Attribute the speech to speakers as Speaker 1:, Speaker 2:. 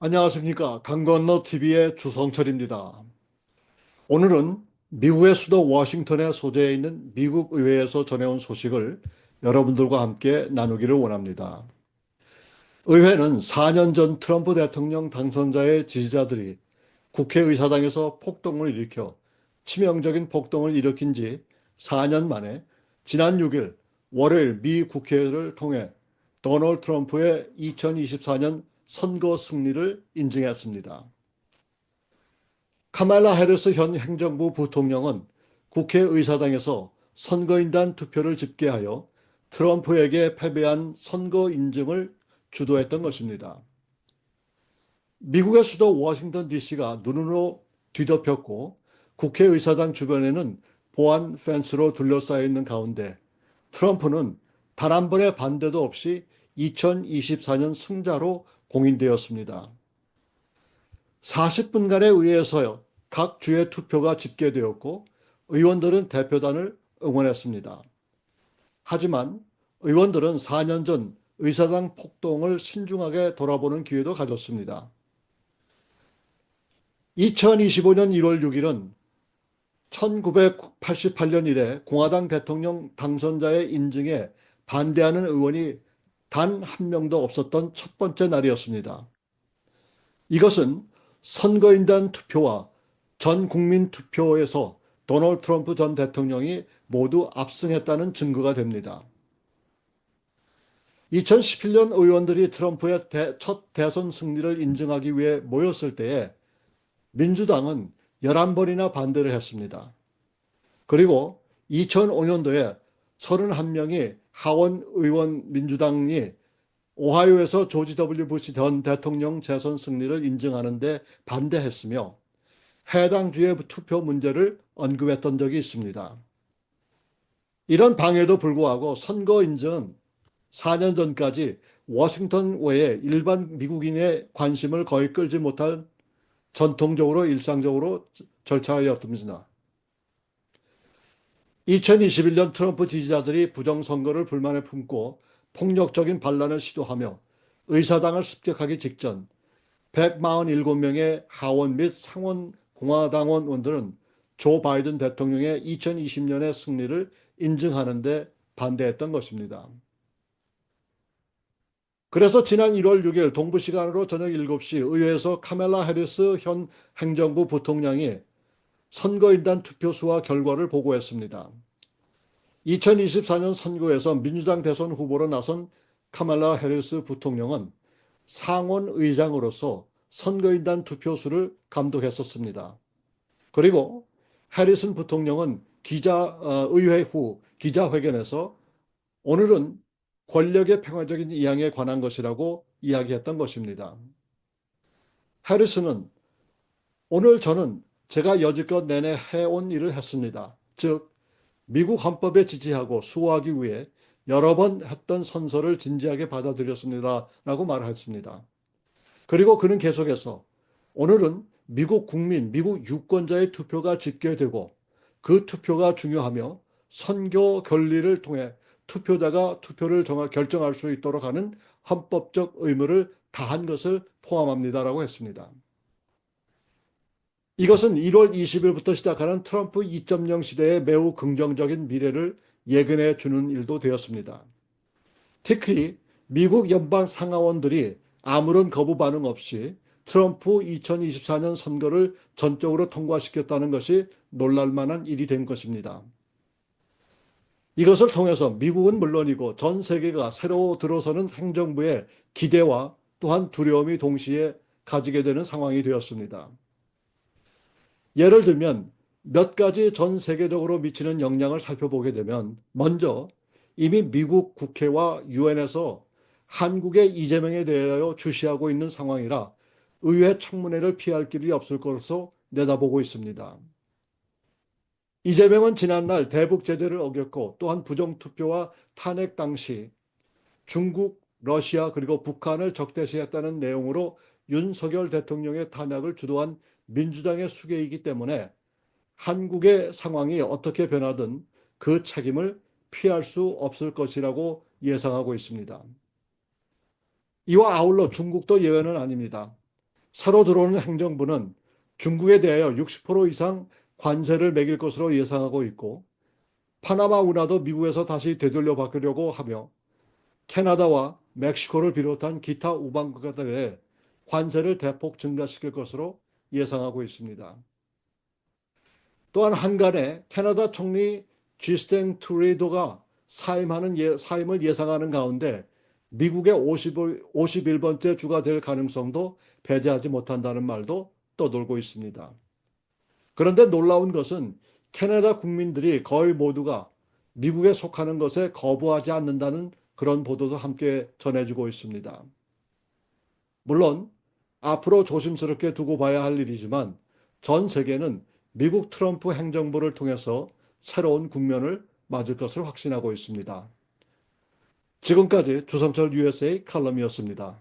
Speaker 1: 안녕하십니까. 강건너 TV의 주성철입니다. 오늘은 미국의 수도 워싱턴에 소재해 있는 미국 의회에서 전해온 소식을 여러분들과 함께 나누기를 원합니다. 의회는 4년 전 트럼프 대통령 당선자의 지지자들이 국회의사당에서 폭동을 일으켜 치명적인 폭동을 일으킨 지 4년 만에 지난 6일 월요일 미 국회를 통해 도널드 트럼프의 2024년 선거 승리를 인증했습니다. 카말라 해리스 현 행정부 부통령은 국회의사당에서 선거인단 투표를 집계하여 트럼프에게 패배한 선거 인증을 주도했던 것입니다. 미국의 수도 워싱턴 DC가 눈으로 뒤덮였고 국회의사당 주변에는 보안 펜스로 둘러싸여 있는 가운데 트럼프는 단 한 번의 반대도 없이 2024년 승자로 공인되었습니다. 40분간에 의해서 각 주의 투표가 집계되었고 의원들은 대표단을 응원했습니다. 하지만 의원들은 4년 전 의사당 폭동을 신중하게 돌아보는 기회도 가졌습니다. 2025년 1월 6일은 1988년 이래 공화당 대통령 당선자의 인증에 반대하는 의원이 단 한 명도 없었던 첫 번째 날이었습니다. 이것은 선거인단 투표와 전 국민 투표에서 도널드 트럼프 전 대통령이 모두 압승했다는 증거가 됩니다. 2017년 의원들이 트럼프의 대, 첫 대선 승리를 인증하기 위해 모였을 때에 민주당은 11번이나 반대를 했습니다. 그리고 2005년도에 31명이 하원 의원 민주당이 오하이오에서 조지 W 부시 전 대통령 재선 승리를 인증하는 데 반대했으며 해당 주의 투표 문제를 언급했던 적이 있습니다. 이런 방해도 불구하고 선거 인증은 4년 전까지 워싱턴 외에 일반 미국인의 관심을 거의 끌지 못할 전통적으로 일상적으로 절차였습니다. 2021년 트럼프 지지자들이 부정선거를 불만에 품고 폭력적인 반란을 시도하며 의사당을 습격하기 직전 147명의 하원 및 상원 공화당원들은 조 바이든 대통령의 2020년의 승리를 인증하는 데 반대했던 것입니다. 그래서 지난 1월 6일 동부 시간으로 저녁 7시 의회에서 카멜라 해리스 현 행정부 부통령이 선거인단 투표수와 결과를 보고했습니다. 2024년 선거에서 민주당 대선 후보로 나선 카말라 해리스 부통령은 상원 의장으로서 선거인단 투표수를 감독했었습니다. 그리고 해리슨 부통령은 기자 어, 의회 후 기자회견에서 오늘은 권력의 평화적인 이양에 관한 것이라고 이야기했던 것입니다. 해리슨은 오늘 저는 제가 여지껏 내내 해온 일을 했습니다. 즉 미국 헌법에 지지하고 수호하기 위해 여러 번 했던 선서를 진지하게 받아들였습니다. 라고 말했습니다. 그리고 그는 계속해서 오늘은 미국 국민, 미국 유권자의 투표가 집계되고 그 투표가 중요하며 선거 결리를 통해 투표자가 투표를 정할, 결정할 수 있도록 하는 헌법적 의무를 다한 것을 포함합니다라고 했습니다. 이것은 1월 20일부터 시작하는 트럼프 2.0 시대의 매우 긍정적인 미래를 예견해 주는 일도 되었습니다. 특히 미국 연방 상하원들이 아무런 거부 반응 없이 트럼프 2024년 선거를 전적으로 통과시켰다는 것이 놀랄만한 일이 된 것입니다. 이것을 통해서 미국은 물론이고 전 세계가 새로 들어서는 행정부의 기대와 또한 두려움이 동시에 가지게 되는 상황이 되었습니다. 예를 들면 몇 가지 전 세계적으로 미치는 영향을 살펴보게 되면 먼저 이미 미국 국회와 유엔에서 한국의 이재명에 대하여 주시하고 있는 상황이라 의회 청문회를 피할 길이 없을 것으로 내다보고 있습니다. 이재명은 지난날 대북 제재를 어겼고 또한 부정투표와 탄핵 당시 중국, 러시아 그리고 북한을 적대시했다는 내용으로 윤석열 대통령의 탄핵을 주도한 민주당의 수계이기 때문에 한국의 상황이 어떻게 변하든 그 책임을 피할 수 없을 것이라고 예상하고 있습니다. 이와 아울러 중국도 예외는 아닙니다. 새로 들어오는 행정부는 중국에 대하여 60% 이상 관세를 매길 것으로 예상하고 있고 파나마 운하도 미국에서 다시 되돌려 받으려고 하며 캐나다와 멕시코를 비롯한 기타 우방 국가들의 관세를 대폭 증가시킬 것으로 예상하고 있습니다. 또한 한간에 캐나다 총리 지스탱 트레이도가 사임하는 예, 사임을 예상하는 가운데 미국의 50, 51번째 주가 될 가능성도 배제하지 못한다는 말도 떠돌고 있습니다. 그런데 놀라운 것은 캐나다 국민들이 거의 모두가 미국에 속하는 것에 거부하지 않는다는 그런 보도도 함께 전해지고 있습니다. 물론 앞으로 조심스럽게 두고 봐야 할 일이지만 전 세계는 미국 트럼프 행정부를 통해서 새로운 국면을 맞을 것을 확신하고 있습니다. 지금까지 주성철 USA 칼럼이었습니다.